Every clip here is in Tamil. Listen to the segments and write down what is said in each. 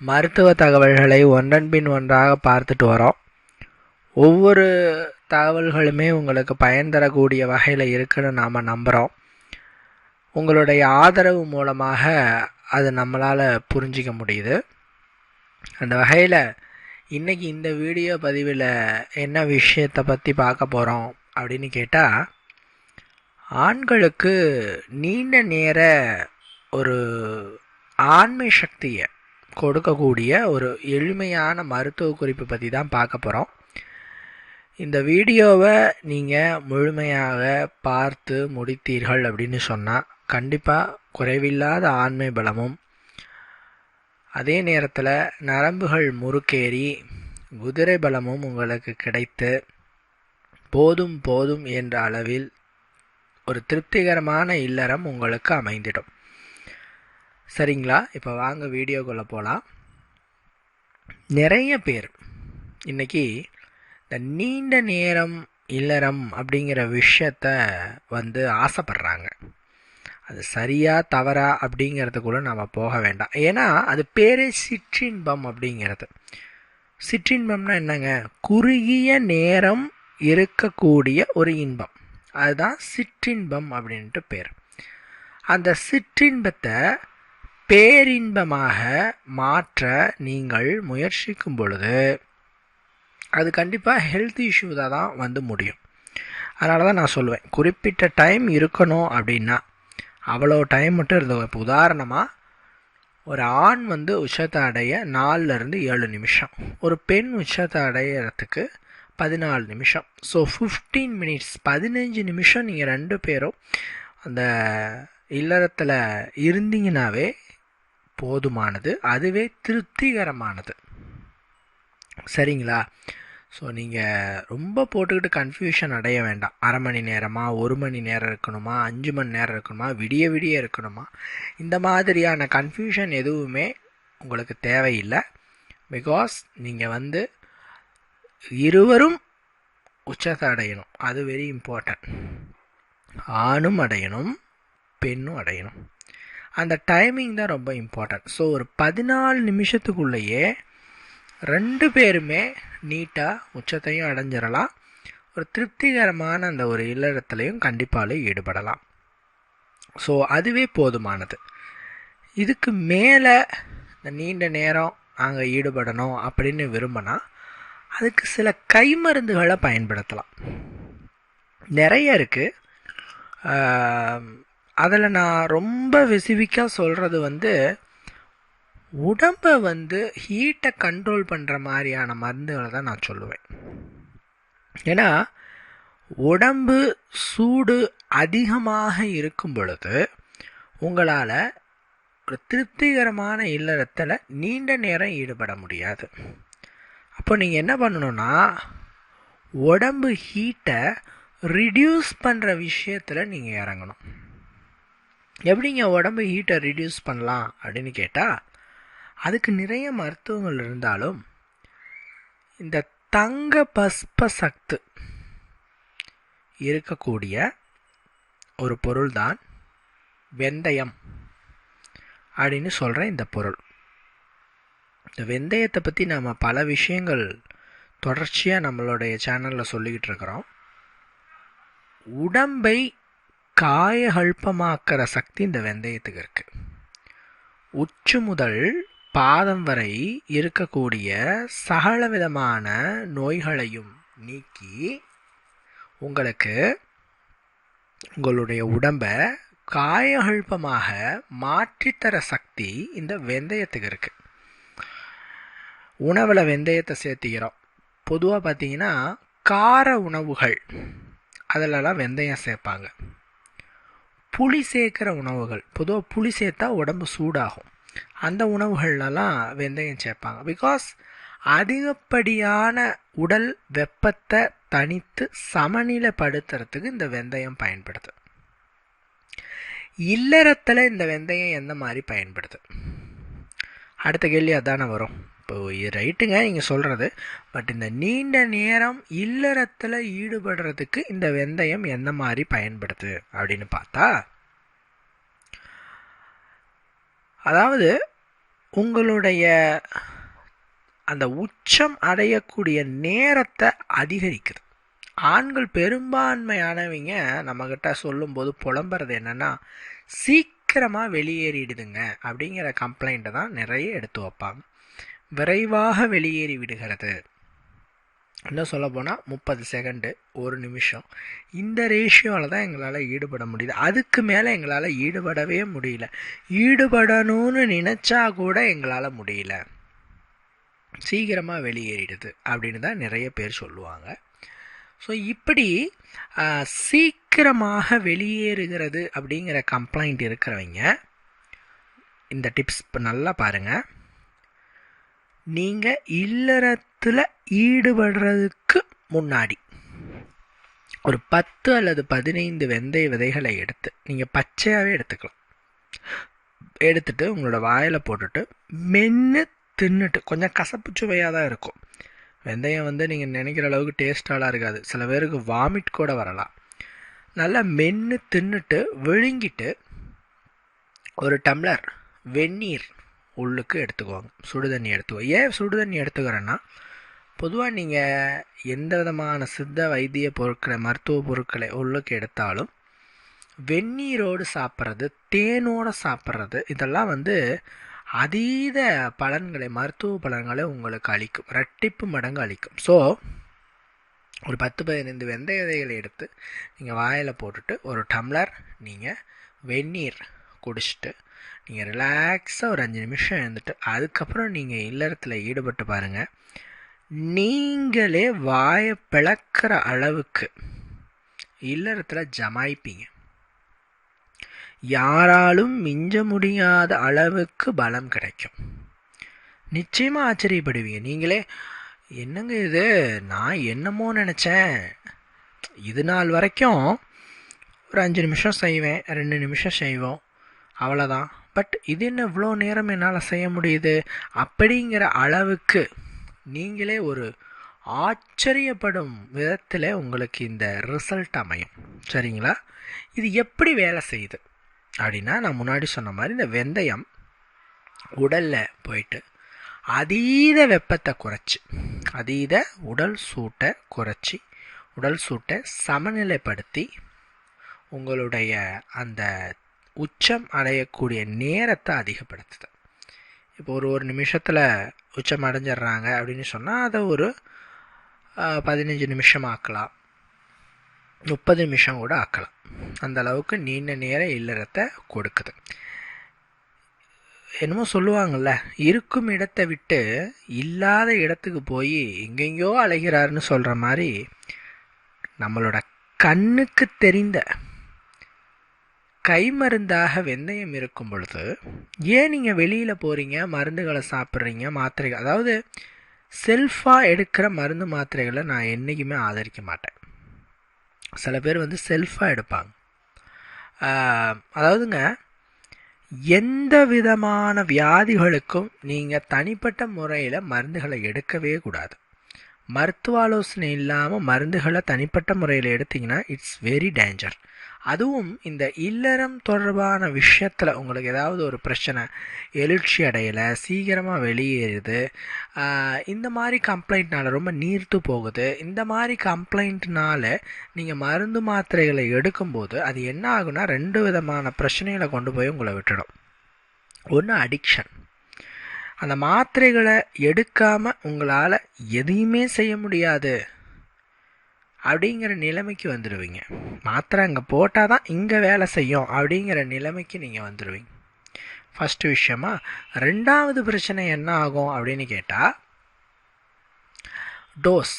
மருத்துவ தகவல்களை ஒன்றன் பின் ஒன்றாக பார்த்துட்டு வரோம். ஒவ்வொரு தகவல்களுமே உங்களுக்கு பயன் தரக்கூடிய வகையில் இருக்குன்னு நாம் நம்புகிறோம் உங்களுடைய ஆதரவு மூலமாக அது நம்மளால் புரிஞ்சிக்க முடியுது. அந்த வகையில் இன்றைக்கி இந்த வீடியோ பதிவில் என்ன விஷயத்தை பற்றி பார்க்க போகிறோம் அப்படின்னு கேட்டால் ஆண்களுக்கு நீண்ட நேர ஒரு ஆண்மை சக்தியை கொடுக்கக்கூடிய ஒரு எளிமையான மருத்துவ குறிப்பு பற்றி தான் பார்க்க போகிறோம் இந்த வீடியோவை நீங்கள் முழுமையாக பார்த்து முடித்தீர்கள் அப்படின்னு சொன்னால் கண்டிப்பாக குறைவில்லாத ஆண்மை பலமும் அதே நேரத்தில் நரம்புகள் முறுக்கேறி குதிரை பலமும் உங்களுக்கு கிடைத்து போதும் போதும் என்ற அளவில் ஒரு திருப்திகரமான இல்லறம் உங்களுக்கு அமைந்திடும். சரிங்களா? இப்போ வாங்க வீடியோக்குள்ளே போகலாம் நிறைய பேர் இன்றைக்கி இந்த நீண்ட நேரம் இல்லறம் அப்படிங்கிற விஷயத்த வந்து ஆசைப்படுறாங்க. அது சரியா தவறா அப்படிங்கிறதுக்குள்ள நம்ம போக வேண்டாம். ஏன்னா அது பேரே சிற்றின்பம் அப்படிங்கிறது. சிற்றின்பம்னா என்னங்க? குறுகிய நேரம் இருக்கக்கூடிய ஒரு இன்பம். அதுதான் சிற்றின்பம் அப்படின்ட்டு பேர். அந்த சிற்றின்பத்தை பேரின்பமாக மாற்ற நீங்கள் முயற்சிக்கும் பொழுது அது கண்டிப்பாக ஹெல்த் இஷ்யூ தான் வந்து முடியும். அதனால தான் நான் சொல்லுவேன் குறிப்பிட்ட டைம் இருக்கணும் அப்படின்னா அவ்வளோ டைம் மட்டும் இருந்தோம். இப்போ உதாரணமாக ஒரு ஆண் வந்து உச்சத்தை அடைய நாலுலேருந்து ஏழு நிமிஷம். ஒரு பெண் உச்சத்தை அடையிறதுக்கு பதினாலு நிமிஷம். ஸோ ஃபிஃப்டீன் மினிட்ஸ் பதினஞ்சு நிமிஷம் நீங்கள் ரெண்டு பேரும் அந்த இல்லறத்தில் இருந்தீங்கனாவே போதுமானது அதுவே திருப்திகரமானது. சரிங்களா? ஸோ நீங்கள் ரொம்ப போட்டுக்கிட்டு கன்ஃபியூஷன் அடைய வேண்டாம். அரை மணி நேரமாக ஒரு மணி நேரம் இருக்கணுமா அஞ்சு மணி நேரம் இருக்கணுமா விடிய விடிய இருக்கணுமா? இந்த மாதிரியான கன்ஃபியூஷன் எதுவுமே உங்களுக்கு தேவையில்லை. பிகாஸ் நீங்கள் வந்து இருவரும் உச்சத்தை அடையணும். அது வெரி இம்பார்ட்டன்ட் ஆணும் அடையணும் பெண்ணும் அடையணும். அந்த டைமிங் தான் ரொம்ப இம்பார்ட்டன்ட் ஸோ ஒரு பதினாலு நிமிஷத்துக்குள்ளேயே ரெண்டு பேருமே நீட்டாக உச்சத்தையும் அடைஞ்சிடலாம். ஒரு திருப்திகரமான அந்த ஒரு இல்லறத்துலையும் கண்டிப்பாலே ஈடுபடலாம். ஸோ அதுவே போதுமானது. இதுக்கு மேலே இந்த நீண்ட நேரம் நாங்கள் ஈடுபடணும் அப்படின்னு விரும்பினா அதுக்கு சில கைமருந்துகளை பயன்படுத்தலாம். நிறைய இருக்குது அதில் நான் ரொம்ப ஸ்பெசிஃபிக்காக சொல்கிறது வந்து உடம்பை வந்து ஹீட்டை கண்ட்ரோல் பண்ணுற மாதிரியான மருந்துகளை தான் நான் சொல்லுவேன். ஏன்னா உடம்பு சூடு அதிகமாக இருக்கும் பொழுது உங்களால் ஒரு திருப்திகரமான இல்லறத்தில் நீண்ட நேரம் ஈடுபட முடியாது. அப்போ நீங்கள் என்ன பண்ணணும்னா உடம்பு ஹீட்டை ரிடியூஸ் பண்ணுற விஷயத்தில் நீங்கள் இறங்கணும். எப்படிங்க உடம்பு ஹீட்டை ரிடியூஸ் பண்ணலாம் அப்படின்னு கேட்டால் அதுக்கு நிறைய மருத்துவங்கள் இருந்தாலும் இந்த தங்க பஸ்ப சத்து இருக்கக்கூடிய ஒரு பொருள் தான் வெந்தயம் அப்படின்னு சொல்கிற இந்த பொருள். இந்த வெந்தயத்தை பற்றி நாம் பல விஷயங்கள் தொடர்ச்சியாக நம்மளுடைய சேனலில் சொல்லிக்கிட்டு இருக்கிறோம். உடம்பை காயகல்பமாக்கிற சக்தி இந்த வெந்தயத்துக்கு இருக்கு. உச்சு முதல் பாதம் வரை இருக்கக்கூடிய சகல விதமான நோய்களையும் நீக்கி உங்களுக்கு உங்களுடைய உடம்பை காயகல்பமாக மாற்றித்தர சக்தி இந்த வெந்தயத்துக்கு இருக்கு. உணவில் வெந்தயத்தை சேர்த்திக்கிறோம். பொதுவாக பார்த்தீங்கன்னா கார உணவுகள் அதிலலாம் வெந்தயம் சேர்ப்பாங்க. புளி சேர்க்குற உணவுகள். பொதுவாக புளி சேர்த்தா உடம்பு சூடாகும். அந்த உணவுகள்லாம் வெந்தயம் சேர்ப்பாங்க பிகாஸ் அதிகப்படியான உடல் வெப்பத்தை தனித்து சமநிலைப்படுத்துறதுக்கு இந்த வெந்தயம் பயன்படுது. இல்லறத்தில் இந்த வெந்தயம் எந்த மாதிரி பயன்படுது? அடுத்த கேள்வி அதானே வரும். இப்போ ரைட்டுங்க நீங்கள் சொல்கிறது பட் இந்த நீண்ட நேரம் இல்லறத்தில் ஈடுபடுறதுக்கு இந்த வெந்தயம் எந்த மாதிரி பயன்படுது அப்படின்னு பார்த்தா அதாவது உங்களுடைய அந்த உச்சம் அடையக்கூடிய நேரத்தை அதிகரிக்குது. ஆண்கள் பெரும்பான்மையானவங்க நம்மக்கிட்ட சொல்லும்போது புலம்புறது என்னென்னா சீக்கிரமாக வெளியேறிடுதுங்க அப்படிங்கிற கம்ப்ளைண்ட்டை தான் நிறைய எடுத்து வைப்பாங்க. விரைவாக வெளியேறி விடுகிறது. இன்னும் சொல்ல போனால் முப்பது செகண்டு ஒரு நிமிஷம். இந்த ரேஷியோவில் தான் எங்களால் ஈடுபட முடியுது. அதுக்கு மேலே எங்களால் ஈடுபடவே முடியல. ஈடுபடணும்னு நினச்சா கூட எங்களால் முடியல. சீக்கிரமாக வெளியேறிடுது அப்படின்னு தான் நிறைய பேர் சொல்லுவாங்க. ஸோ இப்படி சீக்கிரமாக வெளியேறுகிறது அப்படிங்கிற கம்ப்ளைண்ட் இருக்கிறவங்க இந்த டிப்ஸ் இப்போ நல்லா பாருங்கள் நீங்கள் இல்லறத்தில் ஈடுபடுறதுக்கு முன்னாடி ஒரு பத்து அல்லது பதினைந்து வெந்தய விதைகளை எடுத்து நீங்கள் பச்சையாகவே எடுத்துக்கலாம். எடுத்துட்டு உங்களோட வாயில் போட்டுட்டு மென்று தின்னுட்டு கொஞ்சம் கசப்பு சுவையாக தான் இருக்கும். வெந்தயம் வந்து நீங்கள் நினைக்கிற அளவுக்கு டேஸ்டாலாம் இருக்காது. சில பேருக்கு வாமிட் கூட வரலாம். நல்லா மென்று தின்னுட்டு விழுங்கிட்டு ஒரு டம்ளர் வெந்நீர் உள்ளுக்கு எடுத்துக்குவாங்க. சுடு தண்ணி எடுத்துக்குவோம் ஏன் சுடு தண்ணி எடுத்துக்கிறேன்னா பொதுவாக நீங்கள் எந்த விதமான சித்த வைத்திய பொருட்களை மருத்துவ பொருட்களை உள்ளுக்கு எடுத்தாலும் வெந்நீரோடு சாப்பிட்றது தேனோடு சாப்பிட்றது இதெல்லாம் வந்து அதீத பலன்களை மருத்துவ பலன்களை உங்களுக்கு அளிக்கும். ரெட்டிப்பு மடங்கு அளிக்கும். ஸோ ஒரு பத்து பதினைந்து வெந்தய விதைகளை எடுத்து நீங்கள் வாயில் போட்டுட்டு ஒரு டம்ளர் நீங்கள் வெந்நீர் குடிச்சிட்டு நீங்கள் ரிலாக்ஸாக ஒரு அஞ்சு நிமிஷம் இருந்துட்டு அதுக்கப்புறம் நீங்கள் இல்லறத்தில் ஈடுபட்டு பாருங்கள் நீங்களே வாயை பிளக்கிற அளவுக்கு இல்லறத்தில் ஜமாய்ப்பீங்க. யாராலும் மிஞ்ச முடியாத அளவுக்கு பலம் கிடைக்கும். நிச்சயமாக ஆச்சரியப்படுவீங்க. நீங்களே என்னங்க இது? நான் என்னமோ நினச்சேன். இது நாள் வரைக்கும் ஒரு அஞ்சு நிமிஷம் செய்வேன் ரெண்டு நிமிஷம் செய்வோம். அவ்வளோதான் பட் இது என்ன இவ்வளோ நேரம் என்னால் செய்ய முடியுது? அப்படிங்கிற அளவுக்கு நீங்களே ஒரு ஆச்சரியப்படும் விதத்தில் உங்களுக்கு இந்த ரிசல்ட் அமையும். சரிங்களா? இது எப்படி வேலை செய்யுது? அப்படின்னா நான் முன்னாடி சொன்ன மாதிரி இந்த வெந்தயம் உடலில் போயிட்டு அதீத வெப்பத்தை குறைச்சி அதீத உடல் சூட்டை குறைச்சி உடல் சூட்டை சமநிலைப்படுத்தி உங்களுடைய அந்த உச்சம் அடையக்கூடிய நேரத்தை அதிகப்படுத்துது. இப்போ ஒரு ஒரு நிமிஷத்தில் உச்சம் அடைஞ்சிடுறாங்க அப்படின்னு சொன்னால் அதை ஒரு பதினஞ்சு நிமிஷம் ஆக்கலாம். முப்பது நிமிஷம் கூட ஆக்கலாம். அந்த அளவுக்கு நீண்ட நேர இல்லறத்தை கொடுக்குது. என்னமோ சொல்லுவாங்கள்ல இருக்கும் இடத்தை விட்டு இல்லாத இடத்துக்கு போய் எங்கெங்கேயோ அலைகிறாருன்னு சொல்கிற மாதிரி நம்மளோட கண்ணுக்கு தெரிந்த கைமருந்தாக வெந்தயம் இருக்கும் பொழுது ஏன் நீங்கள் வெளியில் போகிறீங்க மருந்துகளை சாப்பிட்றீங்க மாத்திரைகள் அதாவது செல்ஃபாக எடுக்கிற மருந்து மாத்திரைகளை நான் என்றைக்குமே ஆதரிக்க மாட்டேன். சில பேர் வந்து செல்ஃபாக எடுப்பாங்க. அதாவதுங்க எந்த விதமான வியாதிகளுக்கும் நீங்கள் தனிப்பட்ட முறையில் மருந்துகளை எடுக்கவே கூடாது. மருத்துவ ஆலோசனை இல்லாமல் மருந்துகளை தனிப்பட்ட முறையில் எடுத்திங்கன்னா இட்ஸ் வெரி டேஞ்சர் அதுவும் இந்த இல்லறம் தொடர்பான விஷயத்தில் உங்களுக்கு ஏதாவது ஒரு பிரச்சனை எழுச்சி அடையலை சீக்கிரமாக வெளியேறுது இந்த மாதிரி கம்ப்ளைண்ட்னால ரொம்ப நீர்த்து போகுது இந்த மாதிரி கம்ப்ளைண்ட்னால நீங்கள் மருந்து மாத்திரைகளை எடுக்கும்போது அது என்ன ஆகுனா ரெண்டு விதமான பிரச்சனைகளை கொண்டு போய் உங்களை விட்டுடும். ஒன்று அடிக்ஷன் அந்த மாத்திரைகளை எடுக்காமல் உங்களால் எதையுமே செய்ய முடியாது. அப்படிங்கிற நிலைமைக்கு வந்துடுவீங்க மாத்திரை அங்கே போட்டால் தான் இங்கே வேலை செய்யும் அப்படிங்கிற நிலைமைக்கு நீங்கள் வந்துடுவீங்க ஃபஸ்ட்டு விஷயமா ரெண்டாவது பிரச்சனை என்ன ஆகும் அப்படின்னு கேட்டால் டோஸ்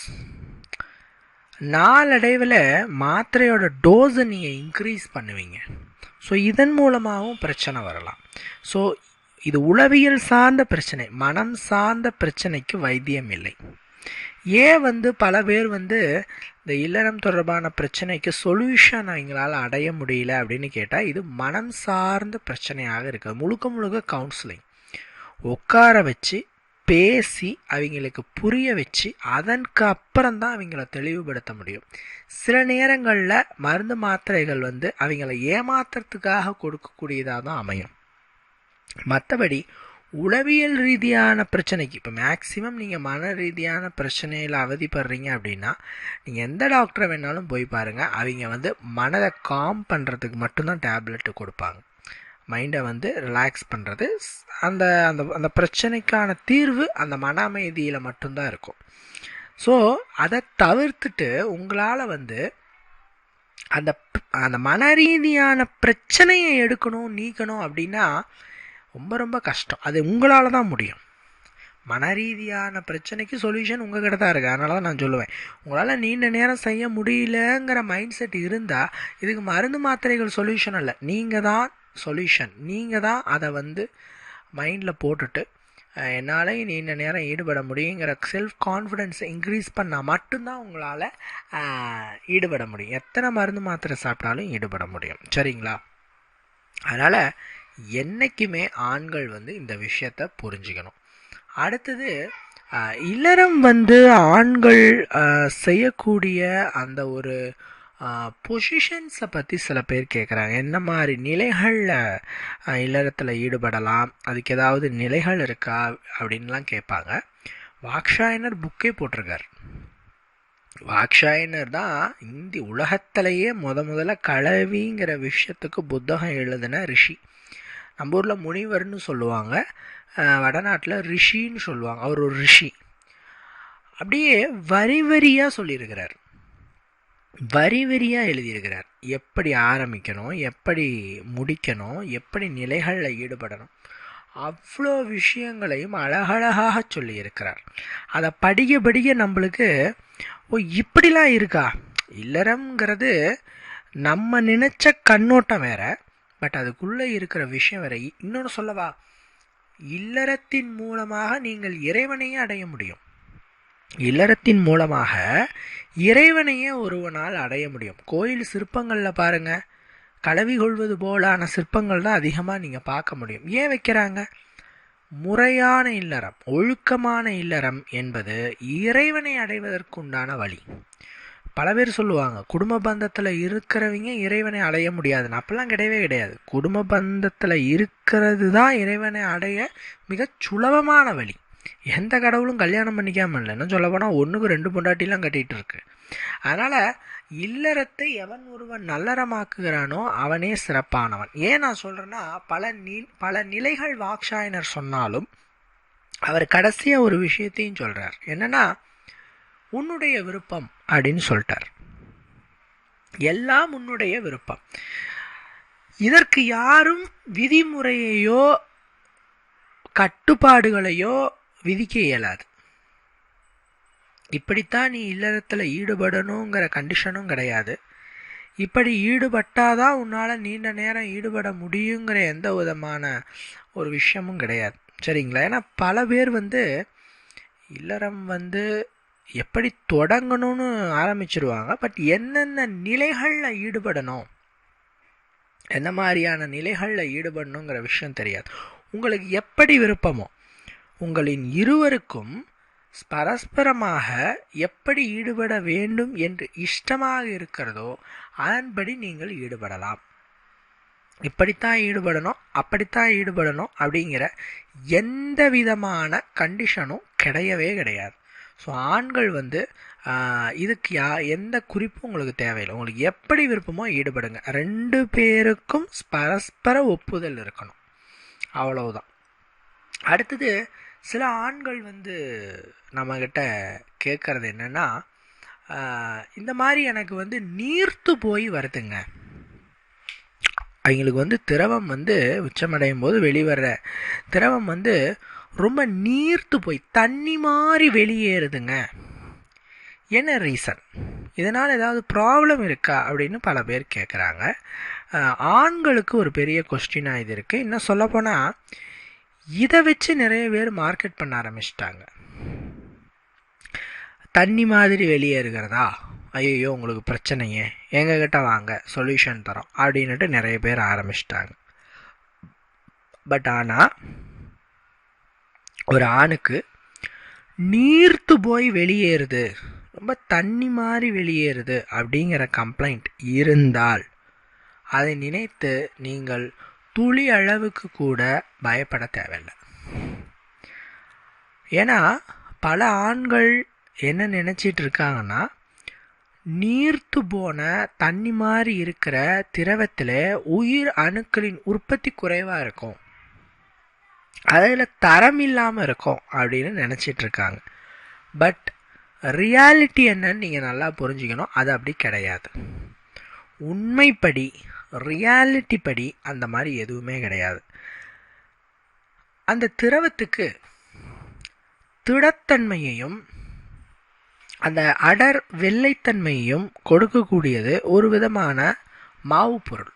நாளடைவில் மாத்திரையோட டோஸை நீங்கள் இன்க்ரீஸ் பண்ணுவீங்க. ஸோ இதன் மூலமாகவும் பிரச்சனை வரலாம். ஸோ இது உளவியல் சார்ந்த பிரச்சனை மனம் சார்ந்த பிரச்சனைக்கு வைத்தியம் இல்லை. ஏன் வந்து பல பேர் வந்து இந்த இல்லறம் தொடர்பான பிரச்சனைக்கு சொல்யூஷன் அவங்களால அடைய முடியல அப்படின்னு கேட்டால் இது மனம் சார்ந்த பிரச்சனையாக இருக்குது முழுக்க முழுக்க கவுன்சிலிங் உட்கார வச்சு பேசி அவங்களுக்கு புரிய வச்சு அதற்கு அப்புறம் தான் அவங்கள தெளிவுபடுத்த முடியும். சில நேரங்களில் மருந்து மாத்திரைகள் வந்து அவங்கள ஏமாத்துறதுக்காக கொடுக்கக்கூடியதாக தான் அமையும். மற்றபடி உளவியல் ரீதியான பிரச்சனைக்கு இப்போ மேக்ஸிமம் நீங்கள் மன ரீதியான பிரச்சனையில் அவதிப்படுறீங்க அப்படின்னா நீங்கள் எந்த டாக்டரை வேணாலும் போய் பாருங்கள் அவங்க வந்து மனதை காம் பண்ணுறதுக்கு மட்டும்தான் டேப்லெட்டு கொடுப்பாங்க. மைண்டை வந்து ரிலாக்ஸ் பண்ணுறது அந்த அந்த அந்த பிரச்சனைக்கான தீர்வு அந்த மன அமைதியில் மட்டும்தான் இருக்கும். ஸோ அதை தவிர்த்துட்டு உங்களால் வந்து அந்த அந்த மன ரீதியான பிரச்சனையை எடுக்கணும் நீக்கணும் அப்படின்னா ரொம்ப ரொம்ப கஷ்டம். அது உங்களால் தான் முடியும். மன ரீதியான பிரச்சனைக்கு சொல்யூஷன் உங்ககிட்ட தான் இருக்குது அதனால தான் நான் சொல்லுவேன். உங்களால் நீண்ட நேரம் செய்ய முடியலங்கிற மைண்ட் செட் இருந்தால் இதுக்கு மருந்து மாத்திரைகள் சொல்யூஷன் அல்ல. நீங்கள் தான் சொல்யூஷன் நீங்கள் தான் அதை வந்து மைண்டில் போட்டுட்டு என்னால் நீண்ட நேரம் ஈடுபட முடியுங்கிற செல்ஃப் கான்ஃபிடென்ஸை இன்க்ரீஸ் பண்ணால் மட்டும்தான் உங்களால் ஈடுபட முடியும். எத்தனை மருந்து மாத்திரை சாப்பிட்டாலும் ஈடுபட முடியும். சரிங்களா? அதனால் என்றைக்குமே ஆண்கள் வந்து இந்த விஷயத்த புரிஞ்சுக்கணும். அடுத்தது இல்லறம் வந்து ஆண்கள் செய்யக்கூடிய அந்த ஒரு பொசிஷன்ஸை பற்றி சில பேர் கேட்குறாங்க என்ன மாதிரி நிலைகளில் இல்லறத்தில் ஈடுபடலாம் அதுக்கு ஏதாவது நிலைகள் இருக்கா அப்படின்லாம் கேட்பாங்க வாக்ஷாயனர் புக்கே போட்டிருக்கார். வாக்ஷாயனர் தான் இந்தி உலகத்திலேயே முத முதல்ல கலவிங்கிற விஷயத்துக்கு புத்தகம் எழுதின ரிஷி. நம்ம ஊரில் முனிவர்னு சொல்லுவாங்க. வடநாட்டில் ரிஷின்னு சொல்லுவாங்க. அவர் ஒரு ரிஷி. அப்படியே வரி வரியாக சொல்லியிருக்கிறார். வரி வரியாக எழுதியிருக்கிறார். எப்படி ஆரம்பிக்கணும் எப்படி முடிக்கணும் எப்படி நிலைகளில் ஈடுபடணும். அவ்வளோ விஷயங்களையும் அழகழகாக சொல்லியிருக்கிறார். அதை படிக்க படிக்க நம்மளுக்கு ஓ இப்படிலாம் இருக்கா? இல்லறம்ங்கிறது நம்ம நினச்ச கண்ணோட்டம் வேறு. பட் அதுக்குள்ளே இருக்கிற விஷயம் வரை இன்னொன்று சொல்லவா? இல்லறத்தின் மூலமாக நீங்கள் இறைவனையே அடைய முடியும். இல்லறத்தின் மூலமாக இறைவனையே ஒருவனால் அடைய முடியும். கோயில் சிற்பங்களில் பாருங்கள் கலவி கொள்வது போலான சிற்பங்கள் தான் அதிகமாக நீங்கள் பார்க்க முடியும். ஏன் வைக்கிறாங்க? முறையான இல்லறம் ஒழுக்கமான இல்லறம் என்பது இறைவனை அடைவதற்குண்டான வழி. பல பேர் சொல்லுவாங்க குடும்ப பந்தத்தில் இருக்கிறவங்க இறைவனை அடைய முடியாதுன்னு. அப்பெல்லாம் கிடையவே கிடையாது. குடும்ப பந்தத்தில் இருக்கிறது தான் இறைவனை அடைய மிக சுலபமான வழி. எந்த கடவுளும் கல்யாணம் பண்ணிக்காமல் இல்லைன்னு சொல்ல போனால் ஒன்றுக்கு ரெண்டு பொண்டாட்டிலாம் கட்டிகிட்டு இருக்கு. அதனால் இல்லறத்தை எவன் ஒருவன் நல்லறமாக்குகிறானோ அவனே சிறப்பானவன். ஏன் நான் சொல்கிறேன்னா பல நி பல நிலைகள் வாக்ஷாயனர் சொன்னாலும் அவர் கடைசியாக ஒரு விஷயத்தையும் சொல்கிறார் என்னன்னா உன்னுடைய விருப்பம் அப்படின்னு சொல்லிட்டார். எல்லாம் உன்னுடைய விருப்பம். இதற்கு யாரும் விதிமுறையையோ கட்டுப்பாடுகளையோ விதிக்க இயலாது. இப்படித்தான் நீ இல்லறத்தில் ஈடுபடணுங்கிற கண்டிஷனும் கிடையாது. இப்படி ஈடுபட்டாதான் உன்னால் நீண்ட நேரம் ஈடுபட முடியுங்கிற எந்த விதமான ஒரு விஷயமும் கிடையாது. சரிங்களா? ஏன்னா பல பேர் வந்து இல்லறம் வந்து எப்படி தொடங்கணும்னு ஆரம்பிச்சிருவாங்க பட் என்னென்ன நிலைகளில் ஈடுபடணும் என்ன மாதிரியான நிலைகளில் ஈடுபடணுங்கிற விஷயம் தெரியாது. உங்களுக்கு எப்படி விருப்பமோ உங்களின் இருவருக்கும் பரஸ்பரமாக எப்படி ஈடுபட வேண்டும் என்று இஷ்டமாக இருக்கிறதோ அதன்படி நீங்கள் ஈடுபடலாம். இப்படித்தான் ஈடுபடணும் அப்படித்தான் ஈடுபடணும் அப்படிங்கிற எந்த விதமான கண்டிஷனும் கிடையவே கிடையாது. ஸோ ஆண்கள் வந்து இதுக்கு யா எந்த குறிப்பும் உங்களுக்கு தேவையில்லை. உங்களுக்கு எப்படி விருப்பமோ ஈடுபடுங்க. ரெண்டு பேருக்கும் பரஸ்பர ஒப்புதல் இருக்கணும். அவ்வளவுதான். அடுத்தது சில ஆண்கள் வந்து நம்மக்கிட்ட கேட்குறது என்னென்னா இந்த மாதிரி எனக்கு வந்து நீர்த்து போய் வருதுங்க. அவங்களுக்கு வந்து திரவம் வந்து உச்சமடையும் போது வெளிவர்ற திரவம் வந்து ரொம்ப நீர்த்து போய் தண்ணி மாதிரி வெளியேறுதுங்க. என்ன ரீசன் இதனால் ஏதாவது ப்ராப்ளம் இருக்கா அப்படின்னு பல பேர் கேட்குறாங்க ஆண்களுக்கு ஒரு பெரிய கொஸ்டினாக இது இருக்குது இன்னும் சொல்லப்போனால் இதை வச்சு நிறைய பேர் மார்க்கெட் பண்ண ஆரம்பிச்சிட்டாங்க. தண்ணி மாதிரி வெளியே இருக்கிறதா ஐயோ உங்களுக்கு பிரச்சனையே. எங்ககிட்ட வாங்க சொல்யூஷன் தரோம் அப்படின்னுட்டு நிறைய பேர் ஆரம்பிச்சிட்டாங்க. பட் ஆனால் ஒரு ஆணுக்கு நீர்த்து போய் வெளியேறுது. ரொம்ப தண்ணி மாதிரி வெளியேறுது அப்படிங்கிற கம்ப்ளைண்ட் இருந்தால் அதை நினைத்து நீங்கள் துளி அளவுக்கு கூட பயப்பட தேவையில்லை. ஏன்னா பல ஆண்கள் என்ன நினச்சிட்டு இருக்காங்கன்னா நீர்த்து போன தண்ணி மாதிரி இருக்கிற திரவத்தில் உயிர் அணுக்களின் உற்பத்தி குறைவாக இருக்கும். அதில் தரம் இல்லாமல் இருக்கும் அப்படின்னு நினச்சிட்டு இருக்காங்க பட் ரியாலிட்டி என்னன்னு நீங்கள் நல்லா புரிஞ்சுக்கணும். அது அப்படி கிடையாது. உண்மைப்படி ரியாலிட்டி படி அந்த மாதிரி எதுவுமே கிடையாது. அந்த திரவத்துக்கு திடத்தன்மையையும் அந்த அடர் வெள்ளைத்தன்மையையும் கொடுக்கக்கூடியது ஒரு விதமான மாவு பொருள்.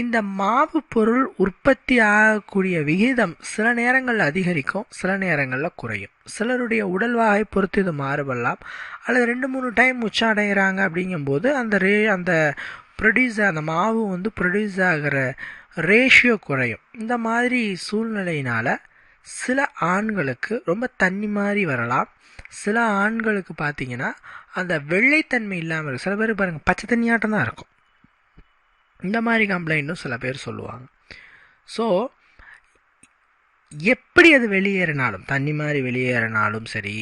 இந்த மாவு பொருள் உற்பத்தி ஆகக்கூடிய விகிதம் சில நேரங்களில் அதிகரிக்கும் சில நேரங்களில் குறையும். சிலருடைய உடல் வாகை பொறுத்து இது மாறுபடலாம். அல்லது ரெண்டு மூணு டைம் உச்சம் அடைகிறாங்க அப்படிங்கும்போது அந்த ரே அந்த ப்ரொடியூஸ் அந்த மாவு வந்து ப்ரொடியூஸ் ஆகிற ரேஷியோ குறையும். இந்த மாதிரி சூழ்நிலையினால் சில ஆண்களுக்கு ரொம்ப தண்ணி மாதிரி வரலாம். சில ஆண்களுக்கு பார்த்தீங்கன்னா அந்த வெள்ளைத்தன்மை இல்லாமல் இருக்கும் சில பேர் பாருங்கள் பச்சை தண்ணியாட்டம் தான் இருக்கும். இந்த மாதிரி கம்ப்ளைண்ட்டும் சில பேர் சொல்லுவாங்க. ஸோ எப்படி அது வெளியேறினாலும் தண்ணி மாதிரி வெளியேறினாலும் சரி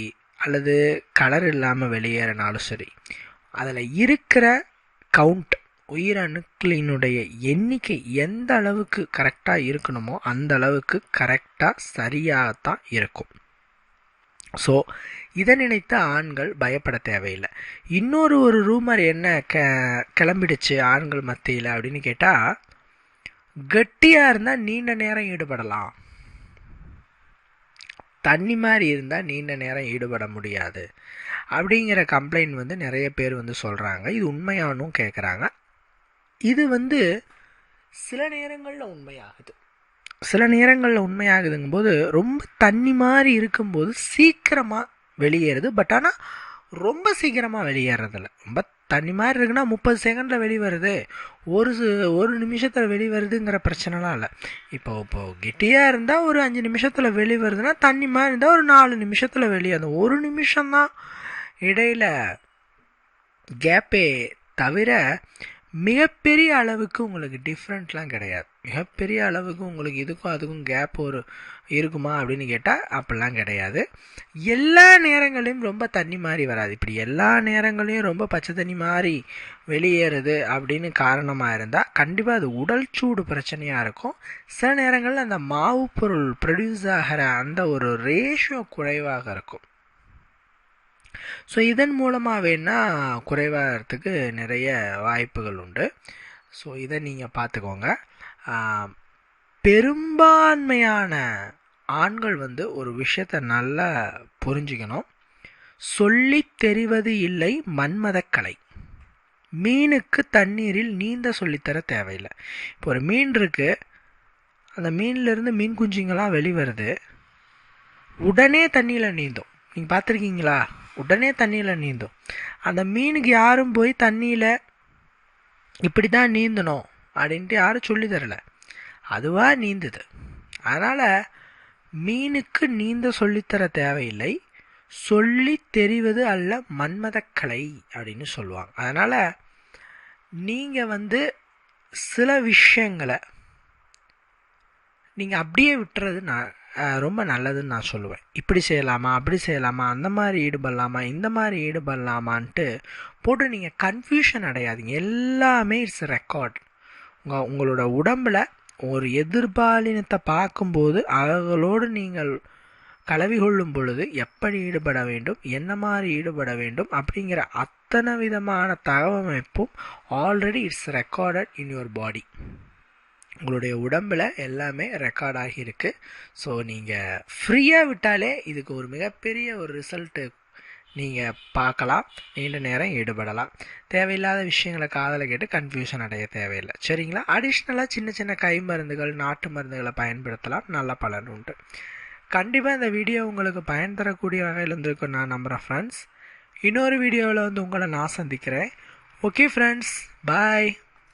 அல்லது கலர் இல்லாமல் வெளியேறினாலும் சரி அதில் இருக்கிற கவுண்ட் உயிரணுக்களினுடைய எண்ணிக்கை எந்த அளவுக்கு கரெக்டாக இருக்கணுமோ அந்த அளவுக்கு கரெக்டாக சரியாகத்தான் இருக்கும். ஸோ இதை நினைத்து ஆண்கள் பயப்பட தேவையில்லை. இன்னொரு ஒரு ரூமர் என்ன க கிளம்பிடுச்சு ஆண்கள் மத்தியில் அப்படின்னு கேட்டால் கட்டியாக இருந்தால் நீண்ட நேரம் ஈடுபடலாம். தண்ணி மாதிரி இருந்தால் நீண்ட நேரம் ஈடுபட முடியாது. அப்படிங்கிற கம்ப்ளைண்ட் வந்து நிறைய பேர் வந்து சொல்கிறாங்க இது உண்மையானும் கேட்குறாங்க இது வந்து சில நேரங்களில் உண்மையாகுது. சில நேரங்களில் உண்மையாகுதுங்கும்போது ரொம்ப தண்ணி மாதிரி இருக்கும்போது சீக்கிரமாக வெளியேறுது. பட் ஆனால் ரொம்ப சீக்கிரமாக வெளியேறதில்ல. ரொம்ப தண்ணி மாதிரி இருக்குன்னா முப்பது செகண்டில் வெளிவருது. ஒரு ஒரு நிமிஷத்தில் வெளிவருதுங்கிற பிரச்சனைலாம் இல்லை. இப்போ இப்போ கெட்டியாக இருந்தால் ஒரு அஞ்சு நிமிஷத்தில் வெளிவருதுன்னா தண்ணி மாதிரி இருந்தால் ஒரு நாலு நிமிஷத்தில் வெளியே அந்த ஒரு நிமிஷம்தான் இடையில் கேப்பே தவிர மிகப்பெரிய அளவுக்கு உங்களுக்கு டிஃப்ரெண்ட்லாம் கிடையாது. மிகப்பெரிய அளவுக்கு உங்களுக்கு இதுக்கும் அதுக்கும் கேப் ஒரு இருக்குமா அப்படின்னு கேட்டால் அப்படிலாம் கிடையாது. எல்லா நேரங்களையும் ரொம்ப தண்ணி மாதிரி வராது. இப்படி எல்லா நேரங்களையும் ரொம்ப பச்சை தண்ணி மாதிரி வெளியேறுது அப்படின்னு காரணமாக இருந்தால் கண்டிப்பாக அது உடல் சூடு பிரச்சனையாக இருக்கும். சில நேரங்களில் அந்த மாவு பொருள் ப்ரொடியூஸ் ஆகிற அந்த ஒரு ரேஷியோ குறைவாக இருக்கும். ஸோ இதன் மூலமாக வேணால் குறைவாகிறதுக்கு நிறைய வாய்ப்புகள் உண்டு. ஸோ இதை நீங்கள் பார்த்துக்கோங்க. பெரும்பான்மையான ஆண்கள் வந்து ஒரு விஷயத்தை நல்லா புரிஞ்சுக்கணும். சொல்லி தெரிவது இல்லை மன்மதக்கலை மீனுக்கு தண்ணீரில் நீந்த சொல்லித்தர தேவையில்லை. இப்போ ஒரு மீன் இருக்குது அந்த மீன்லேருந்து மீன் குஞ்சுங்களாம் வெளிவருது. உடனே தண்ணியில் நீந்தும். நீங்கள் பார்த்துருக்கீங்களா? உடனே தண்ணியில் நீந்தும். அந்த மீனுக்கு யாரும் போய் தண்ணியில் இப்படி தான் நீந்தணும். அப்படின்ட்டு யாரும் சொல்லி தரல. அதுவாக நீந்துது. அதனால் மீனுக்கு நீந்த சொல்லித்தர தேவையில்லை. சொல்லி தெரிவது அல்ல மன்மதக்கலை அப்படின்னு சொல்லுவாங்க. அதனால் நீங்கள் வந்து சில விஷயங்களை நீங்கள் அப்படியே விட்டுறது நான் ரொம்ப நல்லதுன்னு நான் சொல்லுவேன். இப்படி செய்யலாமா அப்படி செய்யலாமா அந்த மாதிரி ஈடுபடலாமா இந்த மாதிரி ஈடுபடலாமான்ட்டு போட்டு நீங்கள் கன்ஃபியூஷன் அடையாதீங்க. எல்லாமே இட்ஸ் ரெக்கார்ட் உங்கள் உங்களோட உடம்பில் ஒரு எதிர்பாலினத்தை பார்க்கும்போது அவர்களோடு நீங்கள் கலவி கொள்ளும் பொழுது எப்படி ஈடுபட வேண்டும் என்ன மாதிரி ஈடுபட வேண்டும் அப்படிங்கிற அத்தனை விதமான தகவமைப்பும் already it's recorded in your body உங்களுடைய உடம்பில் எல்லாமே ரெக்கார்ட் ஆகியிருக்கு. ஸோ நீங்கள் ஃப்ரீயாக விட்டாலே இதுக்கு ஒரு மிகப்பெரிய ஒரு ரிசல்ட்டு நீங்கள் பார்க்கலாம். நீண்ட நேரம் ஈடுபடலாம். தேவையில்லாத விஷயங்களை காதலை கேட்டு கன்ஃபியூஷன் அடைய தேவையில்லை. சரிங்களா? அடிஷ்னலாக சின்ன சின்ன கை மருந்துகள் நாட்டு மருந்துகளை பயன்படுத்தலாம். நல்ல பலன் உண்டு. கண்டிப்பாக இந்த வீடியோ உங்களுக்கு பயன் தரக்கூடிய வகையில் இருந்திருக்கும் நான் நம்புகிறேன் ஃப்ரெண்ட்ஸ் இன்னொரு வீடியோவில் வந்து உங்களை நான் சந்திக்கிறேன். Okay friends bye